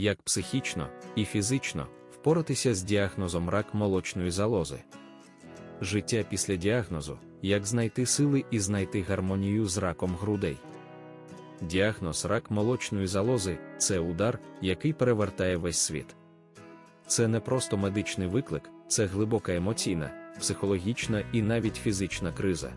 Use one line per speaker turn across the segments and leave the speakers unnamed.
як психічно і фізично впоратися з діагнозом рак молочної залози. Життя після діагнозу, як знайти сили і знайти гармонію з раком грудей. Діагноз рак молочної залози це удар, який перевертає весь світ. Це не просто медичний виклик, це глибока емоційна, психологічна і навіть фізична криза.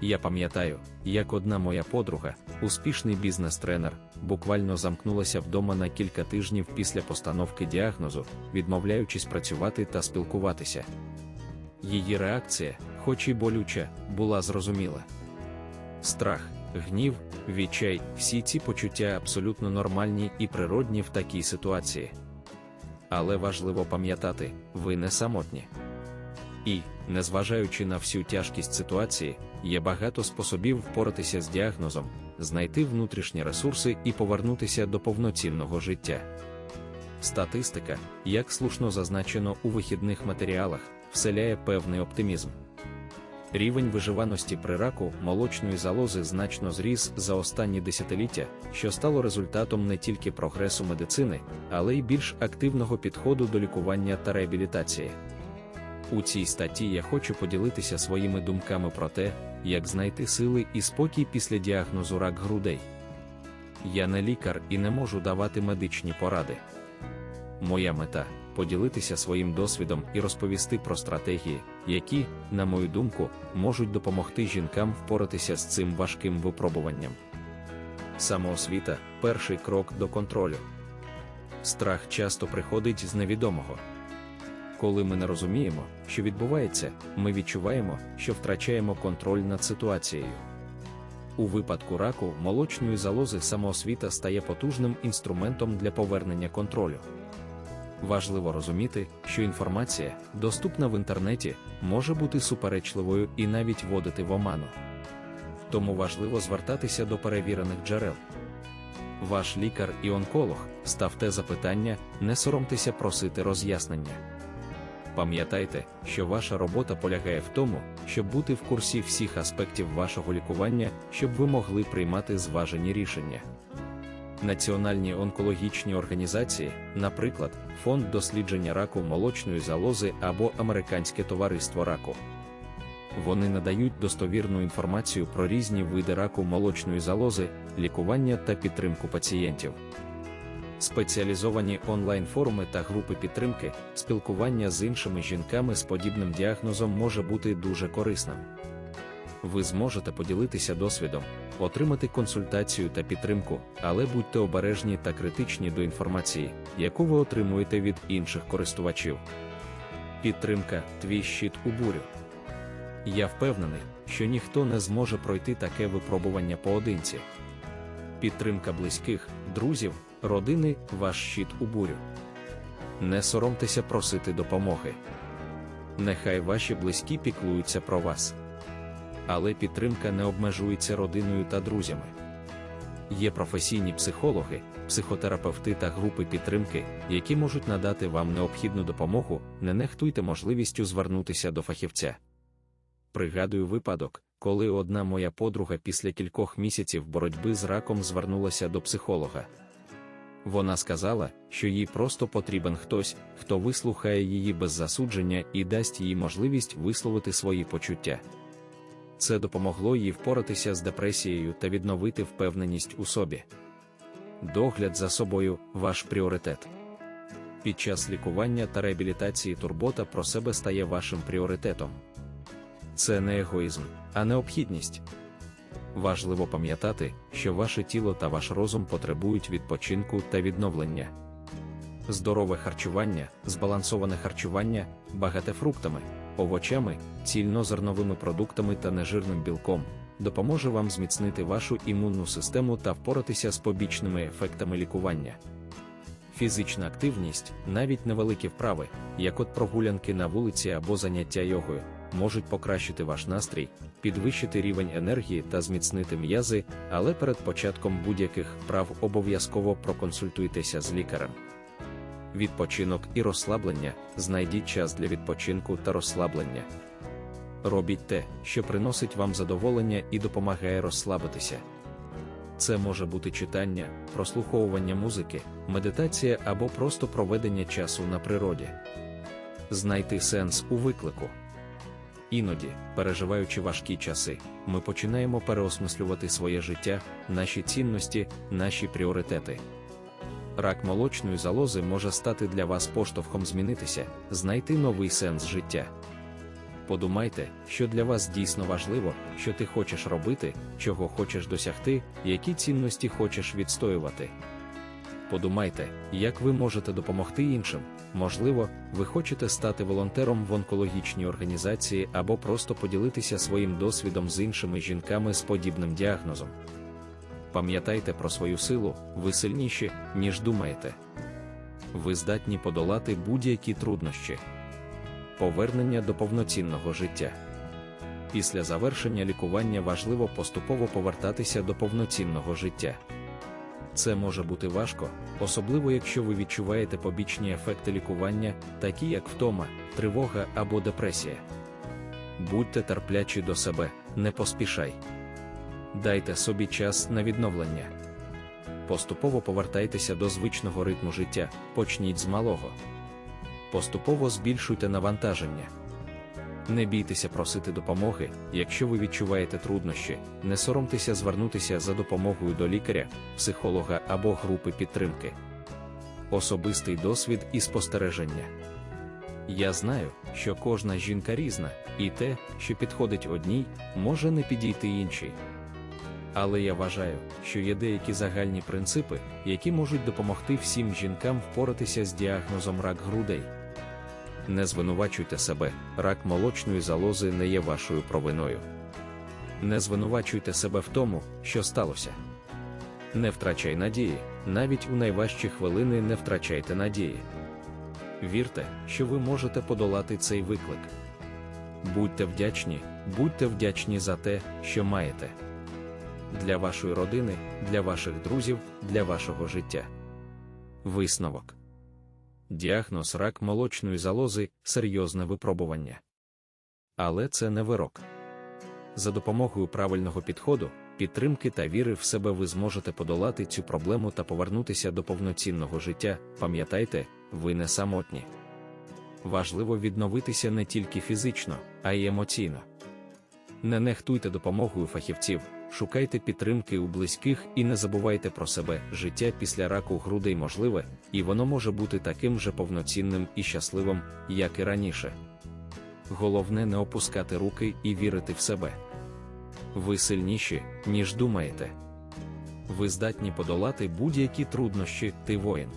Я пам'ятаю, як одна моя подруга, успішний бізнес-тренер, буквально замкнулася вдома на кілька тижнів після постановки діагнозу, відмовляючись працювати та спілкуватися. Її реакція, хоч і болюча, була зрозуміла. Страх, гнів, відчай, всі ці почуття абсолютно нормальні і природні в такій ситуації. Але важливо пам'ятати, ви не самотні. І, незважаючи на всю тяжкість ситуації, є багато способів впоратися з діагнозом, знайти внутрішні ресурси і повернутися до повноцінного життя. Статистика, як слушно зазначено у вихідних матеріалах, вселяє певний оптимізм. Рівень виживаності при раку молочної залози значно зріс за останні десятиліття, що стало результатом не тільки прогресу медицини, але й більш активного підходу до лікування та реабілітації. У цій статті я хочу поділитися своїми думками про те, як знайти сили і спокій після діагнозу рак грудей. Я не лікар і не можу давати медичні поради. Моя мета поділитися своїм досвідом і розповісти про стратегії, які, на мою думку, можуть допомогти жінкам впоратися з цим важким випробуванням. Самоосвіта перший крок до контролю. Страх часто приходить з невідомого. Коли ми не розуміємо, що відбувається, ми відчуваємо, що втрачаємо контроль над ситуацією. У випадку раку молочної залози самоосвіта стає потужним інструментом для повернення контролю. Важливо розуміти, що інформація, доступна в інтернеті, може бути суперечливою і навіть вводити в оману. Тому важливо звертатися до перевірених джерел. Ваш лікар і онколог ставте запитання, не соромтеся просити роз'яснення. Пам'ятайте, що ваша робота полягає в тому, щоб бути в курсі всіх аспектів вашого лікування, щоб ви могли приймати зважені рішення. Національні онкологічні організації, наприклад, Фонд дослідження раку молочної залози або Американське товариство раку. Вони надають достовірну інформацію про різні види раку молочної залози, лікування та підтримку пацієнтів. Спеціалізовані онлайн-форуми та групи підтримки, спілкування з іншими жінками з подібним діагнозом може бути дуже корисним. Ви зможете поділитися досвідом, отримати консультацію та підтримку, але будьте обережні та критичні до інформації, яку ви отримуєте від інших користувачів. Підтримка твій щит у бурю. Я впевнений, що ніхто не зможе пройти таке випробування поодинці. Підтримка близьких, друзів, родини ваш щит у бурю. Не соромтеся просити допомоги. Нехай ваші близькі піклуються про вас. Але підтримка не обмежується родиною та друзями. Є професійні психологи, психотерапевти та групи підтримки, які можуть надати вам необхідну допомогу, не нехтуйте можливістю звернутися до фахівця. Пригадую випадок, коли одна моя подруга після кількох місяців боротьби з раком звернулася до психолога. Вона сказала, що їй просто потрібен хтось, хто вислухає її без засудження і дасть їй можливість висловити свої почуття. Це допомогло їй впоратися з депресією та відновити впевненість у собі. Догляд за собою ваш пріоритет. Під час лікування та реабілітації турбота про себе стає вашим пріоритетом. Це не егоїзм, а необхідність. Важливо пам'ятати, що ваше тіло та ваш розум потребують відпочинку та відновлення. Здорове харчування, збалансоване харчування, багате фруктами, овочами, цільнозерновими продуктами та нежирним білком допоможе вам зміцнити вашу імунну систему та впоратися з побічними ефектами лікування. Фізична активність, навіть невеликі вправи, як от прогулянки на вулиці або заняття йогою, можуть покращити ваш настрій, підвищити рівень енергії та зміцнити м'язи, але перед початком будь-яких вправ обов'язково проконсультуйтеся з лікарем. Відпочинок і розслаблення знайдіть час для відпочинку та розслаблення. Робіть те, що приносить вам задоволення і допомагає розслабитися. Це може бути читання, прослуховування музики, медитація або просто проведення часу на природі. Знайти сенс у виклику. Іноді, переживаючи важкі часи, ми починаємо переосмислювати своє життя, наші цінності, наші пріоритети. Рак молочної залози може стати для вас поштовхом змінитися, знайти новий сенс життя. Подумайте, що для вас дійсно важливо, що ти хочеш робити, чого хочеш досягти, які цінності хочеш відстоювати. Подумайте, як ви можете допомогти іншим. Можливо, ви хочете стати волонтером в онкологічній організації або просто поділитися своїм досвідом з іншими жінками з подібним діагнозом. Пам'ятайте про свою силу, ви сильніші, ніж думаєте. Ви здатні подолати будь-які труднощі. Повернення до повноцінного життя. Після завершення лікування важливо поступово повертатися до повноцінного життя. Це може бути важко, особливо якщо ви відчуваєте побічні ефекти лікування, такі як втома, тривога або депресія. Будьте терплячі до себе, не поспішай. Дайте собі час на відновлення. Поступово повертайтеся до звичного ритму життя, почніть з малого. Поступово збільшуйте навантаження. Не бійтеся просити допомоги, якщо ви відчуваєте труднощі, не соромтеся звернутися за допомогою до лікаря, психолога або групи підтримки. Особистий досвід і спостереження. Я знаю, що кожна жінка різна, і те, що підходить одній, може не підійти іншій. Але я вважаю, що є деякі загальні принципи, які можуть допомогти всім жінкам впоратися з діагнозом рак грудей. Не звинувачуйте себе, рак молочної залози не є вашою провиною. Не звинувачуйте себе в тому, що сталося. Не втрачай надії, навіть у найважчі хвилини не втрачайте надії. Вірте, що ви можете подолати цей виклик. Будьте вдячні, будьте вдячні за те, що маєте. Для вашої родини, для ваших друзів, для вашого життя. Висновок. Діагноз рак молочної залози серйозне випробування. Але це не вирок. За допомогою правильного підходу, підтримки та віри в себе ви зможете подолати цю проблему та повернутися до повноцінного життя. Пам'ятайте, ви не самотні. Важливо відновитися не тільки фізично, а й емоційно. Не нехтуйте допомогою фахівців, шукайте підтримки у близьких і не забувайте про себе. Життя після раку грудей можливе, і воно може бути таким же повноцінним і щасливим, як і раніше. Головне не опускати руки і вірити в себе. Ви сильніші, ніж думаєте. Ви здатні подолати будь-які труднощі, ти воїн.